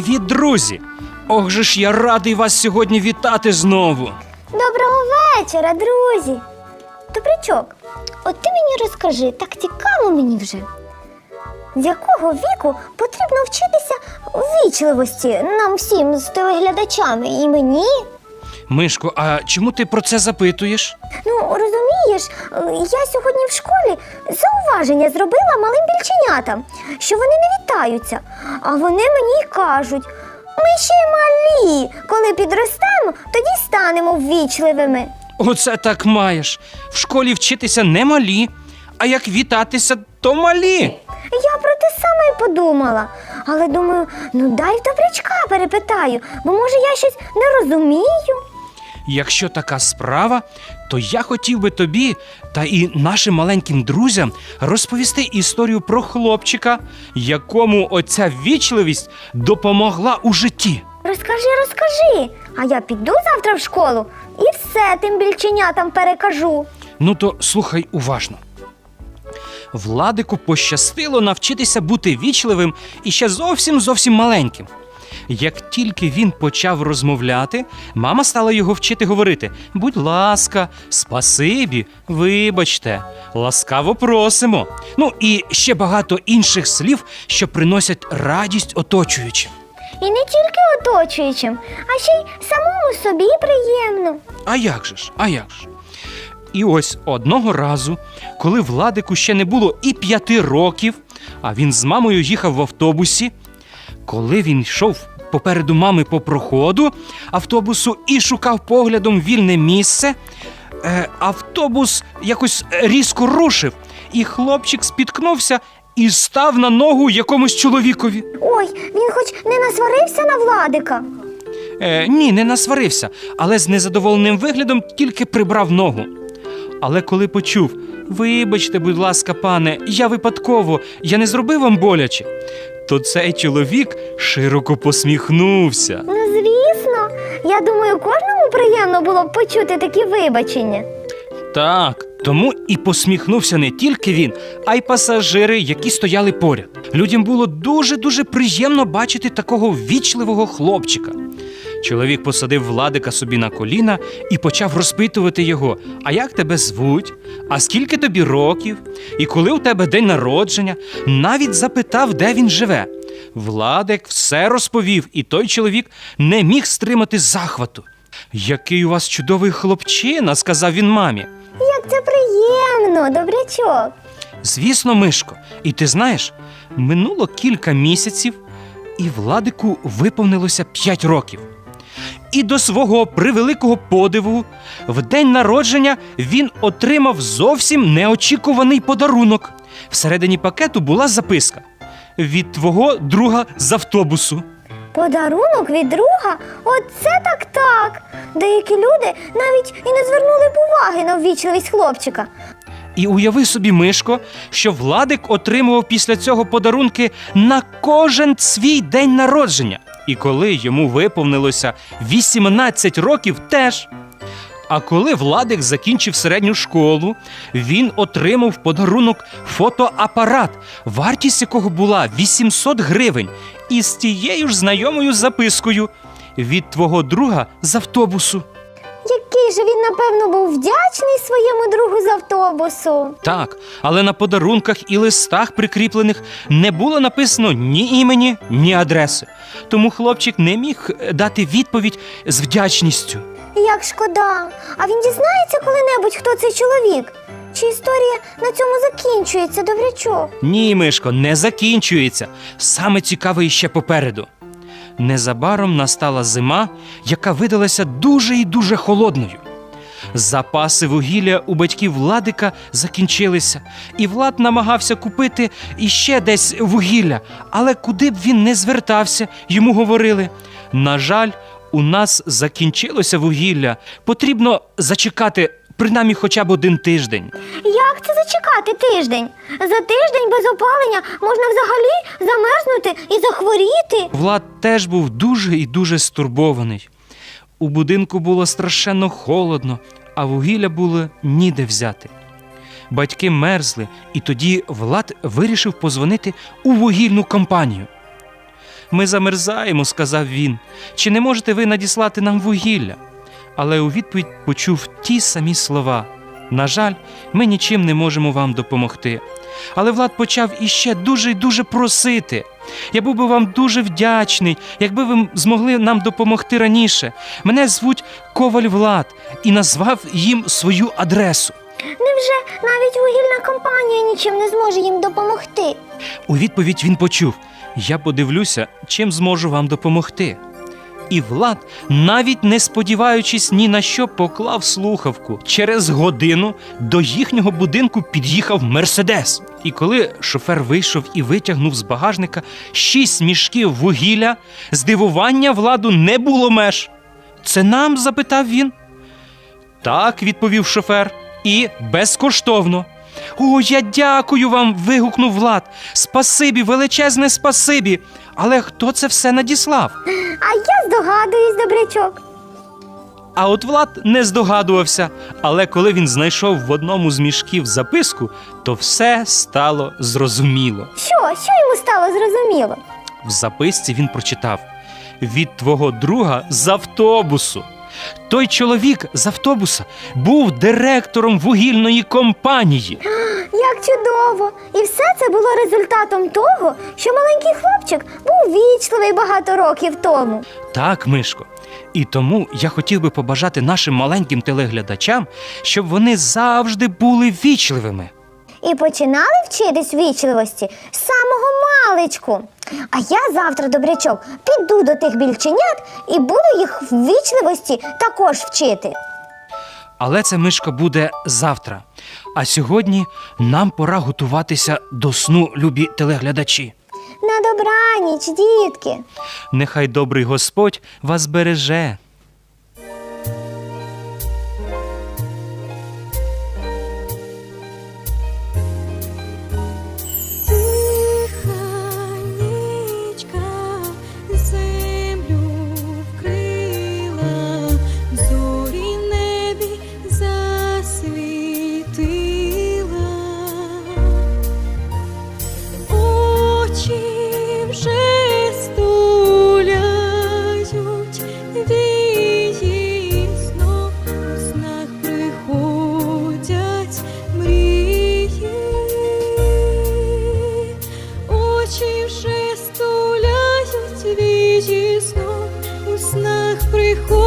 Привіт, друзі! Ох же ж я радий вас сьогодні вітати знову. Доброго вечора, друзі. Добрячок, от ти мені розкажи, так цікаво мені вже. З якого віку потрібно вчитися ввічливості нам всім з телеглядачами і мені? Мишко, а чому ти про це запитуєш? Ну, розумієш, я сьогодні в школі зауваження зробила малим більченятам, що вони не вітаються. А вони мені й кажуть: ми ще малі, коли підростемо, тоді станемо ввічливими. Оце так маєш. В школі вчитися не малі, а як вітатися, то малі. Я про те саме й подумала. Але думаю, ну дай в добрячка перепитаю, бо може я щось не розумію. Якщо така справа, то я хотів би тобі та і нашим маленьким друзям розповісти історію про хлопчика, якому оця вічливість допомогла у житті. Розкажи, розкажи. А я піду завтра в школу і все тим більченятам перекажу. Ну то слухай уважно. Владику пощастило навчитися бути вічливим і ще зовсім зовсім маленьким. Як тільки він почав розмовляти, мама стала його вчити говорити: будь ласка, спасибі, вибачте, ласкаво просимо. Ну і ще багато інших слів, що приносять радість оточуючим. І не тільки оточуючим, а ще й самому собі приємно. А як же ж? А як ж? І ось одного разу, коли Владику ще не було і п'яти років, а він з мамою їхав в автобусі, коли він йшов попереду мами по проходу автобусу і шукав поглядом вільне місце, е, автобус якось різко рушив, і хлопчик спіткнувся і став на ногу якомусь чоловікові. Ой, він хоч не насварився на владика. Е, ні, не насварився, але з незадоволеним виглядом тільки прибрав ногу. Але коли почув, вибачте, будь ласка, пане, я випадково, я не зробив вам боляче, то цей чоловік широко посміхнувся. Ну, звісно, я думаю, кожному приємно було б почути такі вибачення. Так, тому і посміхнувся не тільки він, а й пасажири, які стояли поряд. Людям було дуже-дуже приємно бачити такого вічливого хлопчика. Чоловік посадив владика собі на коліна і почав розпитувати його: А як тебе звуть? А скільки тобі років? І коли у тебе день народження? Навіть запитав, де він живе. Владик все розповів, і той чоловік не міг стримати захвату. Який у вас чудовий хлопчина, сказав він мамі. Як це приємно, добрячок. Звісно, Мишко, і ти знаєш, минуло кілька місяців, і Владику виповнилося п'ять років. І до свого превеликого подиву, в день народження він отримав зовсім неочікуваний подарунок. Всередині пакету була записка від твого друга з автобусу. Подарунок від друга? Оце так так. Деякі люди навіть і не звернули б уваги на ввічливість хлопчика. І уяви собі, Мишко, що Владик отримував після цього подарунки на кожен свій день народження. І коли йому виповнилося 18 років, теж. А коли Владик закінчив середню школу, він отримав в подарунок фотоапарат, вартість якого була 800 гривень, і з тією ж знайомою запискою від твого друга з автобусу. Який же він, напевно, був вдячний з автобусу. Так, але на подарунках і листах прикріплених не було написано ні імені, ні адреси. Тому хлопчик не міг е, дати відповідь з вдячністю. Як шкода. А він дізнається коли-небудь, хто цей чоловік? Чи історія на цьому закінчується, добрячок? Ні, Мишко, не закінчується. Саме цікаве іще попереду. Незабаром настала зима, яка видалася дуже і дуже холодною. Запаси вугілля у батьків Владика закінчилися, і Влад намагався купити іще десь вугілля, але куди б він не звертався, йому говорили: на жаль, у нас закінчилося вугілля, потрібно зачекати принаймні хоча б один тиждень. Як це зачекати тиждень? За тиждень без опалення можна взагалі замерзнути і захворіти. Влад теж був дуже і дуже стурбований. У будинку було страшенно холодно, а вугілля було ніде взяти. Батьки мерзли, і тоді Влад вирішив позвонити у вугільну компанію. Ми замерзаємо, сказав він. Чи не можете ви надіслати нам вугілля? Але у відповідь почув ті самі слова. На жаль, ми нічим не можемо вам допомогти. Але Влад почав іще дуже й дуже просити. Я був би вам дуже вдячний, якби ви змогли нам допомогти раніше. Мене звуть Коваль Влад і назвав їм свою адресу. Невже навіть вугільна компанія нічим не зможе їм допомогти? У відповідь він почув: Я подивлюся, чим зможу вам допомогти. І Влад, навіть не сподіваючись ні на що, поклав слухавку. Через годину до їхнього будинку під'їхав Мерседес. І коли шофер вийшов і витягнув з багажника шість мішків вугілля, здивування владу не було меж. Це нам? запитав він. Так, відповів шофер, і безкоштовно. О, я дякую вам. вигукнув Влад. Спасибі, величезне спасибі. Але хто це все надіслав? А я здогадуюсь, добрячок. А от Влад не здогадувався. Але коли він знайшов в одному з мішків записку, то все стало зрозуміло. Що, що йому стало зрозуміло? В записці він прочитав від твого друга з автобусу. Той чоловік з автобуса був директором вугільної компанії. Як чудово! І все це було результатом того, що маленький хлопчик був вічливий багато років тому. Так, Мишко. І тому я хотів би побажати нашим маленьким телеглядачам, щоб вони завжди були вічливими. І починали вчитись вічливості з самого маличку. А я завтра, добрячок, піду до тих більченят і буду їх в вічливості також вчити. Але це мишка буде завтра. А сьогодні нам пора готуватися до сну, любі телеглядачі. На добраніч, дітки! Нехай добрий Господь вас береже. Вже стуляють вії знов, у снах приходять